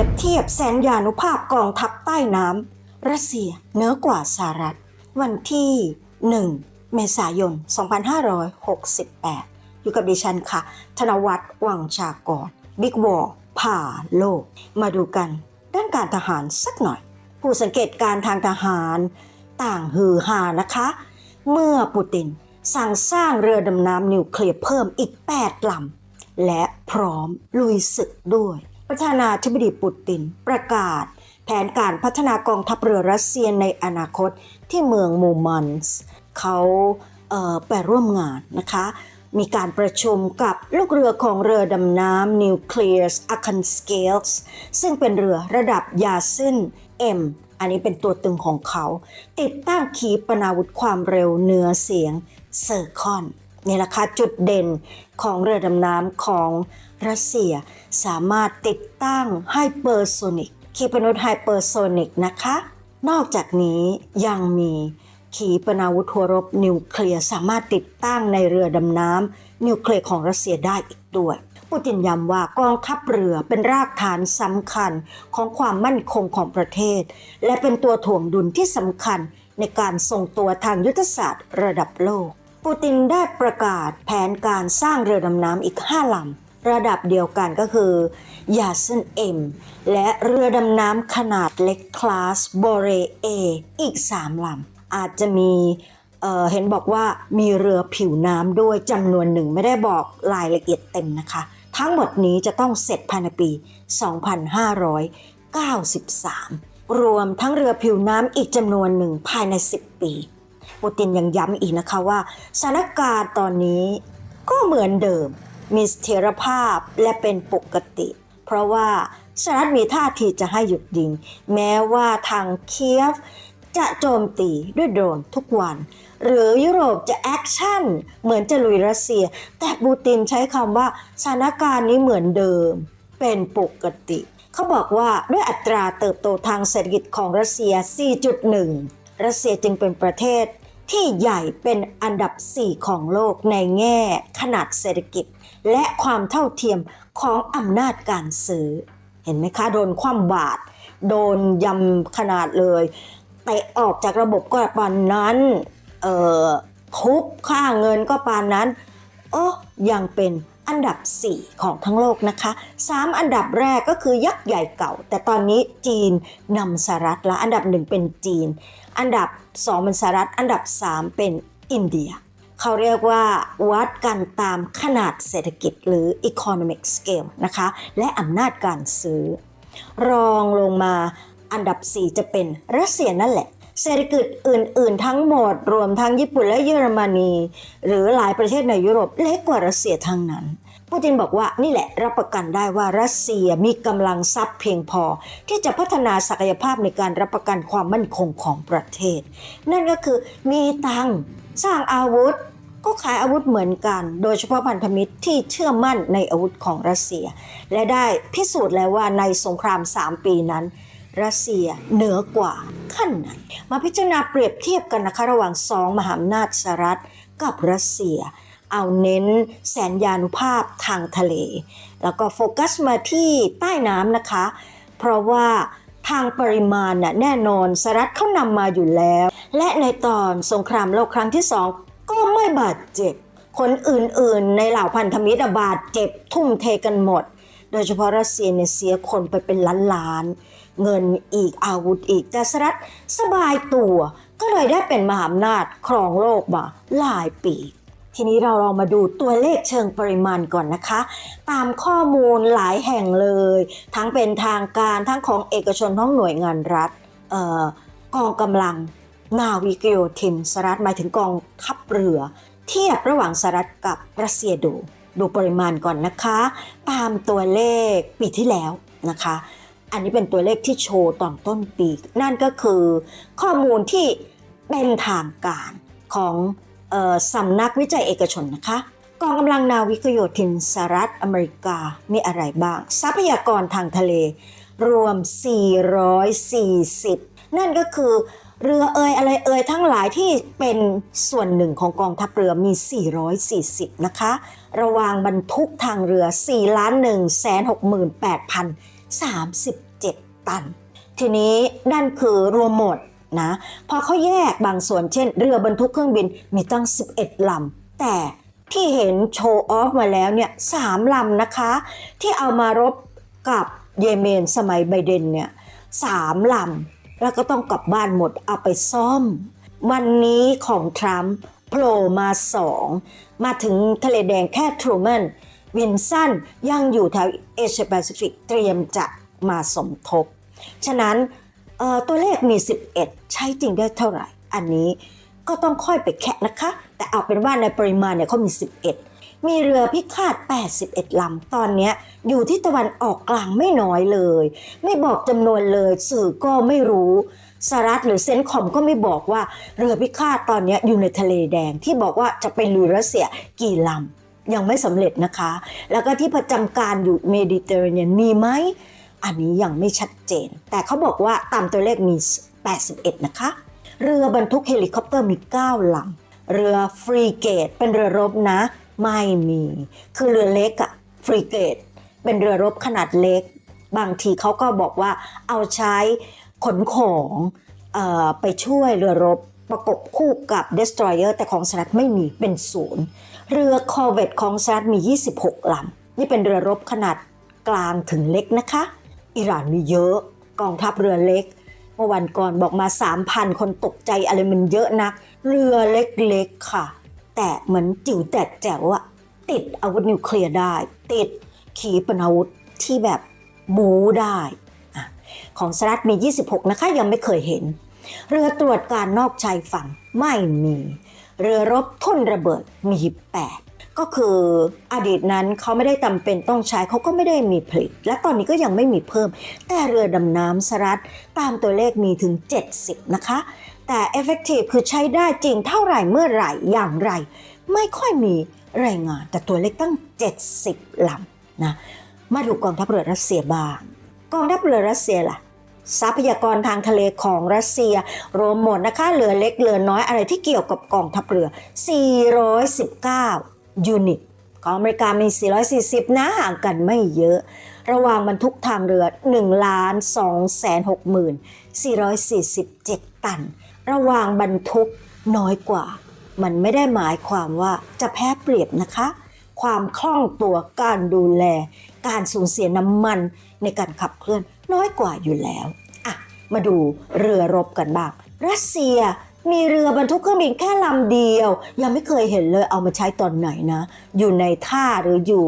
รียบเทียบแสนยานุภาพกองทัพใต้น้ำรัสเซียเหนือกว่าสหรัฐ วันที่ 1 เมษายน 2568 อยู่กับดิฉันค่ะ ธนวัฒน์วังชากรบิ๊กวอลผ่าโลก มาดูกันด้านการทหารสักหน่อย ผู้สังเกตการณ์ทางทหาร ต่างฮือฮานะคะ เมื่อปูตินสั่งสร้างเรือดำน้ำนิวเคลียร์เพิ่มอีก 8ลำและพร้อมลุยศึกด้วย ประธานาธิบดีปูตินประกาศ แผนการพัฒนากองทัพเรือรัสเซียในอนาคตที่เมืองมูมันส์เขาเไปร่วมงานนะคะมีการประชุมกับลูกเรือของเรือดำน้ำนิวเคลียร์อาคันสเกลส์ซึ่งเป็นเรือระดับยาซึน M อันนี้เป็นตัวตึงของเขา ติดตั้งขีปนาวุธความเร็วเหนือเสียงเซอร์คอนนี่แหละค่ะจุดเด่นของเรือดำน้ำของ รัสเซียสามารถติดตั้งไฮเปอร์โซนิกขีปนาวุธไฮเปอร์โซนิกนะคะ นอกจากนี้ยังมีขีปนาวุธหัวรบนิวเคลียร์สามารถติดตั้งในเรือดำน้ำนิวเคลียร์ของรัสเซียได้อีกด้วยปูตินย้ำว่ากองทัพเรือเป็นรากฐานสำคัญของความมั่นคงของประเทศ และเป็นตัวถ่วงดุลที่สำคัญในการทรงตัวทางยุทธศาสตร์ระดับโลก ปูตินได้ประกาศแผนการสร้างเรือดำน้ำอีก5ลำ ระดับเดียวกันก็คือยาเซนเอ็มและเรือดำน้ำขนาดเล็กคลาสบอเรเออีก 3ลำอาจจะมีเเห็นบอกว่ามีเรือผิวน้ำด้วยจำนวนหนึ่งไม่ได้บอกรายละเอียดเต็มนะคะ ทั้งหมดนี้จะต้องเสร็จภายในปี 2593 รวมทั้งเรือผิวน้ำอีกจำนวนหนึ่งภายใน 10 ปีปูตินยังย้ำอีกนะคะว่าสถานการณ์ตอนนี้ก็เหมือนเดิม มีเสถียรภาพและเป็นปกติ เพราะว่าสหรัฐมีท่าทีจะให้หยุดยิง แม้ว่าทางเคียฟจะโจมตีด้วยโดรนทุกวัน หรือยุโรปจะแอคชั่นเหมือนจะลุยรัสเซีย แต่ปูตินใช้คำว่าสถานการณ์นี้เหมือนเดิม เป็นปกติ เขาบอกว่าด้วยอัตราเติบโตทางเศรษฐกิจของรัสเซีย 4.1 รัสเซียจึงเป็นประเทศที่ใหญ่เป็นอันดับ 4 ของโลกในแง่ขนาดเศรษฐกิจ และความเท่าเทียมของอำนาจการซื้อ เห็นไหมคะ โดนคว่ำบาตรโดนยำขนาดเลยเตะออกจากระบบก็ปานนั้นเออคุบค่าเงินก็ปานนั้นโอ้ยังเป็นอันดับ 4 ของทั้งโลกนะคะ 3 อันดับแรกก็คือยักษ์ใหญ่เก่า แต่ตอนนี้จีนนำสหรัฐละอันดับหนึ่งเป็นจีน อันดับ 2 เป็นสหรัฐ อันดับ 3 เป็นอินเดีย เขาเรียกว่าวัดกันตามขนาดเศรษฐกิจหรือ economic scale นะคะ และอำนาจการซื้อ รองลงมาอันดับ 4 จะเป็นรัสเซียนั่นแหละ เศรษฐกิจอื่น ๆ ทั้งหมด รวมทั้งญี่ปุ่นและเยอรมนี หรือหลายประเทศในยุโรปเล็กกว่ารัสเซียทั้งนั้นปูตินบอกว่านี่แหละรับประกันได้ว่ารัสเซียมีกำลังทรัพย์เพียงพอ ที่จะพัฒนาศักยภาพในการรับประกันความมั่นคงของประเทศ นั่นก็คือมีตังสร้างอาวุธ ก็ขายอาวุธเหมือนกัน โดยเฉพาะพันธมิตรที่เชื่อมั่นในอาวุธของรัสเซีย และได้พิสูจน์แล้วว่าในสงคราม 3 ปีนั้น รัสเซียเหนือกว่าขั้นไหน มาพิจารณาเปรียบเทียบกันนะคะระหว่างสองมหาอำนาจสหรัฐกับรัสเซีย เอาเน้นแสนยานุภาพทางทะเล แล้วก็โฟกัสมาที่ใต้น้ำนะคะ เพราะว่าทางปริมาณน่ะแน่นอนสหรัฐเขานำมาอยู่แล้ว และในตอนสงครามโลกครั้งที่สอง ก็ไม่บาดเจ็บ คนอื่นๆ ในเหล่าพันธมิตรบาดเจ็บทุ่มเทกันหมด โดยเฉพาะรัสเซียเนี่ยเสียคนไปเป็นล้านๆ เงินอีกอาวุธอีกแต่สรัฐสบายตัวก็เลยได้เป็นมหาอำนาจครองโลกมาหลายปี ทีนี้เราลองมาดูตัวเลขเชิงปริมาณก่อนนะคะ ตามข้อมูลหลายแห่งเลย ทั้งเป็นทางการทั้งของเอกชนทั้งหน่วยงานรัฐออกองกำลัง นาวิกโยธินสหรัฐหมายถึงกองทัพเรือ เทียบระหว่างสหรัฐกับรัสเซียดู ดูปริมาณก่อนนะคะ ตามตัวเลขปีที่แล้วนะคะ อันนี้เป็นตัวเลขที่โชว์ตอนต้นปี นั่นก็คือข้อมูลที่เป็นทางการของออสำนักวิจัยเอกชนนะคะกองกำลังนาวิกโยธินสหรัฐอเมริกามีอะไรบ้าง ทรัพยากรทางทะเล รวม 440 นั่นก็คือ เรือเอยอะไรเอยทั้งหลายที่เป็นส่วนหนึ่งของกองทัพเรือมี 440 นะคะ ระวางบรรทุกทางเรือ4 1 6 8 0 38ตัน ทีนี้นั่นคือรวมหมดนะ พอเขาแยกบางส่วนเช่น เรือบรรทุกเครื่องบินมีตั้ง 11 ลำ แต่ที่เห็นโชว์ออฟมาแล้วเนี่ยสามลำนะคะ ที่เอามารบกับเยเมนสมัยไบเดนเนี่ยสามลำ แล้วก็ต้องกลับบ้านหมดเอาไปซ่อม วันนี้ของทรัมป์โผล่มาสองมาถึงทะเลแดงแค่ทรูแมนวินสันยังอยู่แถวเอเชียแปซิฟิกเตรียมจะมาสมทบ ฉะนั้นเอ่อตัวเลขมี 11 ใช้จริงได้เท่าไหร่ อันนี้ก็ต้องค่อยไปแคะนะคะ แต่เอาเป็นว่าในปริมาณเนี่ยเขามี 11 มีเรือพิฆาต 81 ลำ ตอนนี้อยู่ที่ตะวันออกกลางไม่น้อยเลย ไม่บอกจำนวนเลยสื่อก็ไม่รู้สหรัฐหรือเซนคอมก็ไม่บอกว่าเรือพิฆาตตอนนี้อยู่ในทะเลแดงที่บอกว่าจะไปลุยรัสเซียกี่ลำยังไม่สำเร็จนะคะ แล้วก็ที่ประจำการอยู่เมดิเตอร์เรเนียนมีไหม อันนี้ยังไม่ชัดเจน แต่เขาบอกว่าตามตัวเลขมี 81 นะคะ เรือบรรทุกเฮลิคอปเตอร์มี 9ลำเรือฟรีเกตเป็นเรือรบนะ ไม่มี คือเรือเล็กอะฟรีเกต เป็นเรือรบขนาดเล็ก บางทีเขาก็บอกว่าเอาใช้ขนของออไปช่วยเรือรบประกบคู่กับ destroyer แต่ของสหรัฐไม่มีเป็นศูนย์เรือคอร์เวตของสหรัฐมี 26ลำนี่เป็นเรือรบขนาดกลางถึงเล็กนะคะ อิหร่านมีเยอะกองทัพเรือเล็ก เมื่อวันก่อนบอกมา 3,000 คนตกใจอะไรมันเยอะนัก เรือเล็กๆค่ะ แต่เหมือนจิ๋วแต่แจ๋วอะติดอาวุธนิวเคลียร์ได้ ติดขีปนาวุธที่แบบบูได้ของสหรัฐมี 26 นะคะ ยังไม่เคยเห็น เรือตรวจการนอกชายฝั่งไม่มี เรือรบทุ่นระเบิดมี 8 ก็คืออดีตนั้นเขาไม่ได้จำเป็นต้องใช้เขาก็ไม่ได้มีผลิต และตอนนี้ก็ยังไม่มีเพิ่ม แต่เรือดำน้ำสหรัฐตามตัวเลขมีถึง 70 นะคะ แต่ effective คือใช้ได้จริงเท่าไหร่เมื่อไหร่อย่างไร ไม่ค่อยมีรายงาน แต่ตัวเลขตั้ง 70ลำนะมาดูกองทัพเรือรัสเซียบ้างกองทัพเรือรัสเซียล่ะทรัพยากรทางทะเลของรัสเซีย รวมหมดนะคะเรือเล็กเรือน้อยอะไรที่เกี่ยวกับกองทัพเรือ 419 ยูนิตของอเมริกามี 440 นะห่างกันไม่เยอะ ระหว่างบรรทุกทางเรือ1ล้าน2แสน6หมื่น447 ตัน ระหว่างบรรทุกน้อยกว่า มันไม่ได้หมายความว่าจะแพ้เปรียบนะคะ ความคล่องตัวการดูแล การสูญเสียน้ำมันในการขับเคลื่อนน้อยกว่าอยู่แล้วอะมาดูเรือรบกันบ้างรัสเซียมีเรือบรรทุกเครื่องบินแค่ลำเดียว ยังไม่เคยเห็นเลยเอามาใช้ตอนไหนนะ อยู่ในท่าหรืออยู่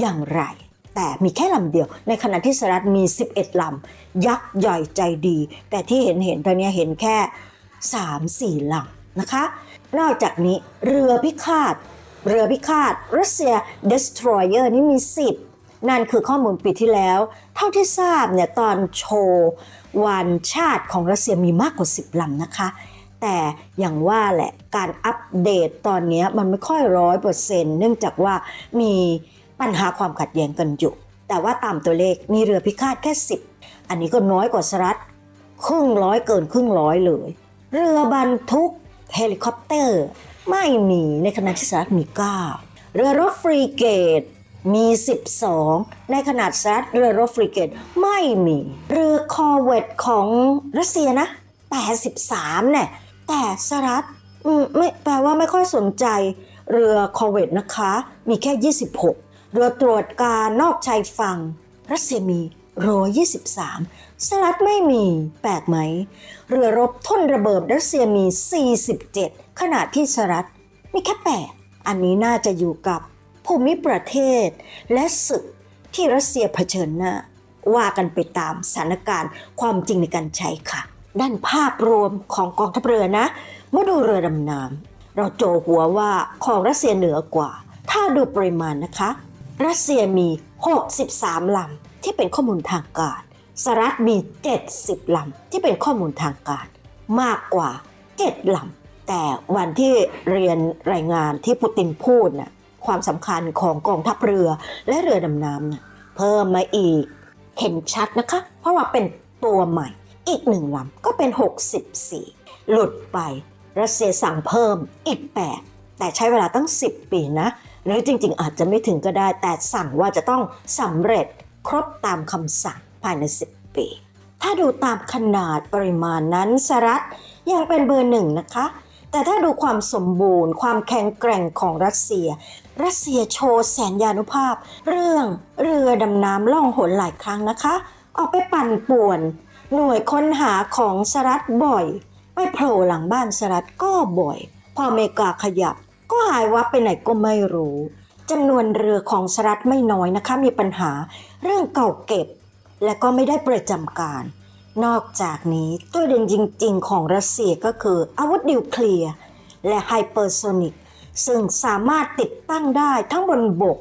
อย่างไร แต่มีแค่ลำเดียว ในขณะที่สหรัฐมี 11ลำยักษ์ใหญ่ใจดี แต่ที่เห็นเห็นตอนนี้เห็นแค่ 3-4ลำนะคะ นอกจากนี้เรือพิฆาต เรือพิฆาตรัสเซีย destroyer นี่มี 10 นั่นคือข้อมูลปีที่แล้ว เท่าที่ทราบเนี่ยตอนโชว์วันชาติของรัสเซียมีมากกว่า 10ลำนะคะ แต่อย่างว่าแหละการอัปเดตตอนนี้มันไม่ค่อยร้อยเปอร์เซ็นต์เนื่องจากว่ามีปัญหาความขัดแย้งกันอยู่ แต่ว่าตามตัวเลขมีเรือพิฆาตแค่ 10 อันนี้ก็น้อยกว่าสหรัฐครึ่งร้อยเกินครึ่งร้อยเลย เรือบรรทุกเฮลิคอปเตอร์ ไม่มีในขณะที่สหรัฐมี 9 เรือรบฟรีเกตมี 12 ในขนาดสหรัฐเรือรบฟรีเกตไม่มี เรือคอเวตของรัสเซียนะ 83 เนี่ย แต่สหรัฐไม่แปลว่าไม่ค่อยสนใจเรือคอเวตนะคะ มีแค่ 26 เรือตรวจการนอกชายฝั่งรัสเซียมี123ส หรัฐไม่มีแปลกไหม เรือรบทุ่นระเบิดรัสเซียมี 47 ขณะที่สหรัฐมีแค่ 8 อันนี้น่าจะอยู่กับภูมิประเทศ และศึกที่รัสเซียเผชิญหน้า ว่ากันไปตามสถานการณ์ความจริงในการใช้ค่ะ ด้านภาพรวมของกองทัพเรือนะมาดูเรือดำน้ำเราโจหัวว่าของรัสเซียเหนือกว่า ถ้าดูปริมาณนะคะ รัสเซียมี 63ลำที่เป็นข้อมูลทางการ สหรัฐมี 70 ลำ ที่เป็นข้อมูลทางการ มากกว่า 7 ลำ แต่วันที่เรียนรายงานที่ปูตินพูดน่ะความสำคัญของกองทัพเรือและเรือดำน้ำน่ะเพิ่มมาอีกเห็นชัดนะคะ เพราะว่าเป็นตัวใหม่อีกหนึ่งลำก็เป็น 64 หลุดไปรัสเซียสั่งเพิ่มอีก 8 แต่ใช้เวลาตั้ง 10 ปีนะ หรือจริงๆ อาจจะไม่ถึงก็ได้ แต่สั่งว่าจะต้องสำเร็จครบตามคำสั่ง ภายใน 10 ปี ถ้าดูตามขนาดปริมาณนั้นสหรัฐยังเป็นเบอร์หนึ่งนะคะ แต่ถ้าดูความสมบูรณ์ ความแข็งแกร่งของรัสเซีย รัสเซียโชว์แสนยานุภาพ เรื่องเรือดำน้ำล่องหนหลายครั้งนะคะ ออกไปปั่นป่วน หน่วยค้นหาของสหรัฐบ่อย ไปโผล่หลังบ้านสหรัฐก็บ่อย พออเมริกาขยับ ก็หายวับไปไหนก็ไม่รู้จำนวนเรือของสหรัฐไม่น้อยนะคะมีปัญหาเรื่องเก่าเก็บ และก็ไม่ได้ประจำการ นอกจากนี้ตัวเด่นจริงๆ ของรัสเซียก็คืออาวุธนิวเคลียร์และไฮเปอร์โซนิกซึ่งสามารถติดตั้งได้ทั้งบนบก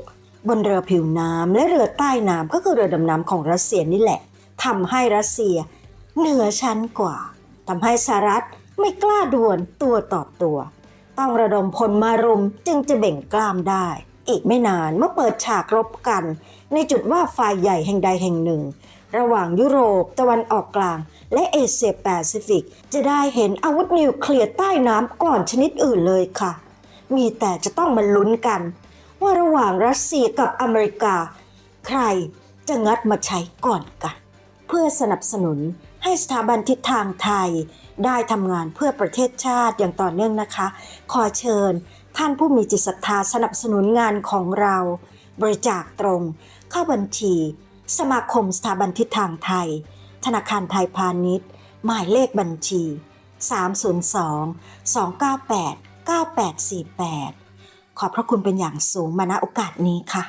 บนเรือผิวน้ำและเรือใต้น้ำก็คือเรือดำน้ำของรัสเซียนี่แหละทำให้รัสเซียเหนือชั้นกว่าทำให้สหรัฐไม่กล้าดวลตัวต่อตัว ต้องระดมพลมารุมจึงจะเบ่งกล้ามได้ อีกไม่นานเมื่อเปิดฉากรบกัน ในจุดว่าฝ่ายใหญ่แห่งใดแห่งหนึ่ง ระหว่างยุโรปตะวันออกกลาง และเอเชียแปซิฟิก จะได้เห็นอาวุธนิวเคลียร์ใต้น้ำก่อนชนิดอื่นเลยค่ะ มีแต่จะต้องมาลุ้นกัน ว่าระหว่างรัสเซียกับอเมริกา ใครจะงัดมาใช้ก่อนกัน เพื่อสนับสนุนให้สถาบันทิศทางไทย ได้ทำงานเพื่อประเทศชาติอย่างต่อเนื่องนะคะ ขอเชิญ ท่านผู้มีจิตศรัทธาสนับสนุนงานของเรา บริจาคตรง เข้าบัญชี สมาคมสถาบันทิศทางไทย ธนาคารไทยพาณิชย์ หมายเลขบัญชี 302 298 9848 ขอบพระคุณเป็นอย่างสูงมาณโอกาสนี้ค่ะ